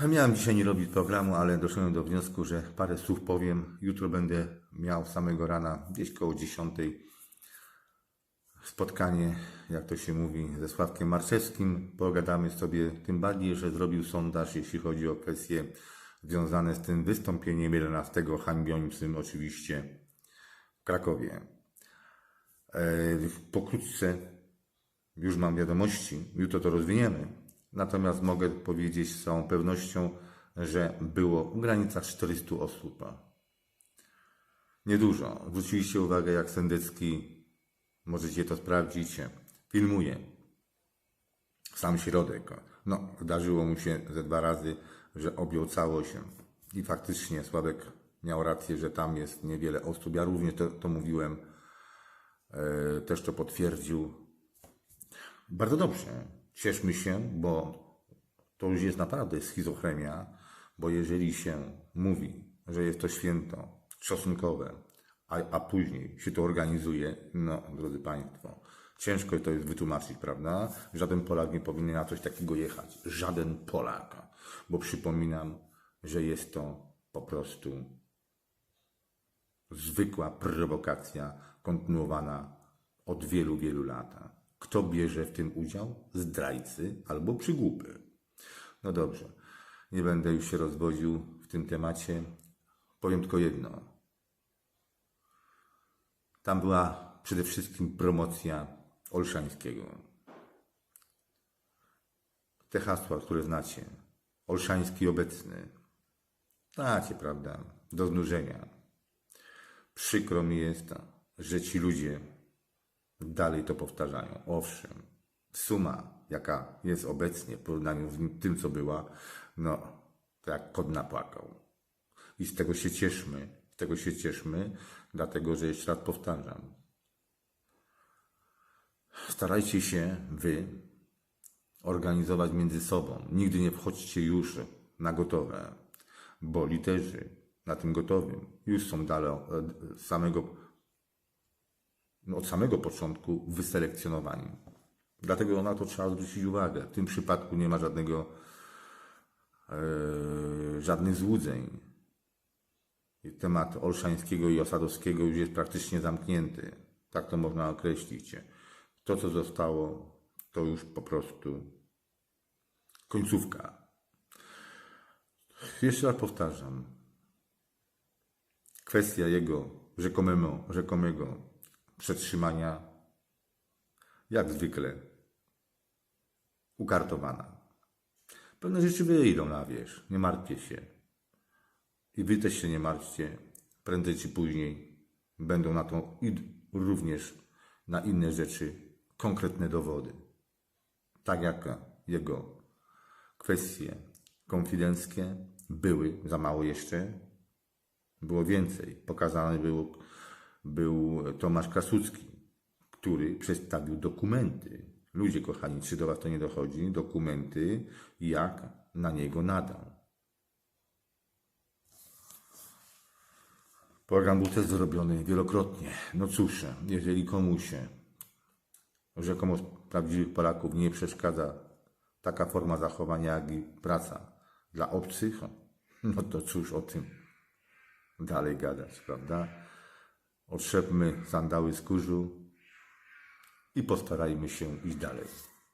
Miałem dzisiaj nie robić programu, ale doszedłem do wniosku, że parę słów powiem. Jutro będę miał samego rana, gdzieś koło 10 spotkanie, jak to się mówi, ze Sławkiem Marczewskim. Pogadamy sobie, tym bardziej, że zrobił sondaż, jeśli chodzi o kwestie związane z tym wystąpieniem 11 hańbiącym oczywiście w Krakowie. E, Pokrótce już mam wiadomości, jutro to rozwiniemy. Natomiast mogę powiedzieć z całą pewnością, że było w granicach 400 osób. Niedużo. Zwróciliście uwagę, jak Sendecki, możecie to sprawdzić, filmuje sam środek. No, zdarzyło mu się ze dwa razy, że objął całość. I faktycznie Sławek miał rację, że tam jest niewiele osób. Ja również to, to mówiłem, e, też to potwierdził. Bardzo dobrze. Cieszmy się, bo to już jest naprawdę schizofrenia, bo jeżeli się mówi, że jest to święto czosnkowe, a, a później się to organizuje, no, drodzy Państwo, ciężko to jest wytłumaczyć, prawda? Żaden Polak nie powinien na coś takiego jechać. Żaden Polak. Bo przypominam, że jest to po prostu zwykła prowokacja kontynuowana od wielu, wielu lat. Kto bierze w tym udział? Zdrajcy albo przygłupy. No dobrze, nie będę już się rozwodził w tym temacie. Powiem tylko jedno. Tam była przede wszystkim promocja Olszańskiego. Te hasła, które znacie. Olszański obecny. Znacie, prawda? Do znużenia. Przykro mi jest, że ci ludzie dalej to powtarzają. Owszem, suma, jaka jest obecnie w porównaniu z tym, co była, no, jak kot napłakał. I z tego się cieszmy, z tego się cieszmy, dlatego, że jeszcze raz powtarzam. Starajcie się wy organizować między sobą. Nigdy nie wchodźcie już na gotowe, bo literzy na tym gotowym już są dalej samego od samego początku wyselekcjonowani. Dlatego na to trzeba zwrócić uwagę. W tym przypadku nie ma żadnego, e, żadnych złudzeń. Temat Olszańskiego i Osadowskiego już jest praktycznie zamknięty. Tak to można określić. To, co zostało, to już po prostu końcówka. Jeszcze raz powtarzam. Kwestia jego rzekomego, rzekomego przetrzymania, jak zwykle, ukartowana. Pewne rzeczy wyjdą na wierzch, nie martwcie się. I wy też się nie martwcie. Prędzej czy później będą na to i również na inne rzeczy konkretne dowody. Tak jak jego kwestie konfidenckie były, za mało jeszcze, było więcej. Pokazane było był Tomasz Krasucki, który przedstawił dokumenty. Ludzie kochani, czy do Was to nie dochodzi? Dokumenty, jak na niego nadał. Program był też zrobiony wielokrotnie. No cóż, jeżeli komuś rzekomo prawdziwych Polaków nie przeszkadza taka forma zachowania, jak i praca dla obcych, no to cóż o tym dalej gadać, prawda? Otrzepmy sandały z kurzu i postarajmy się iść dalej.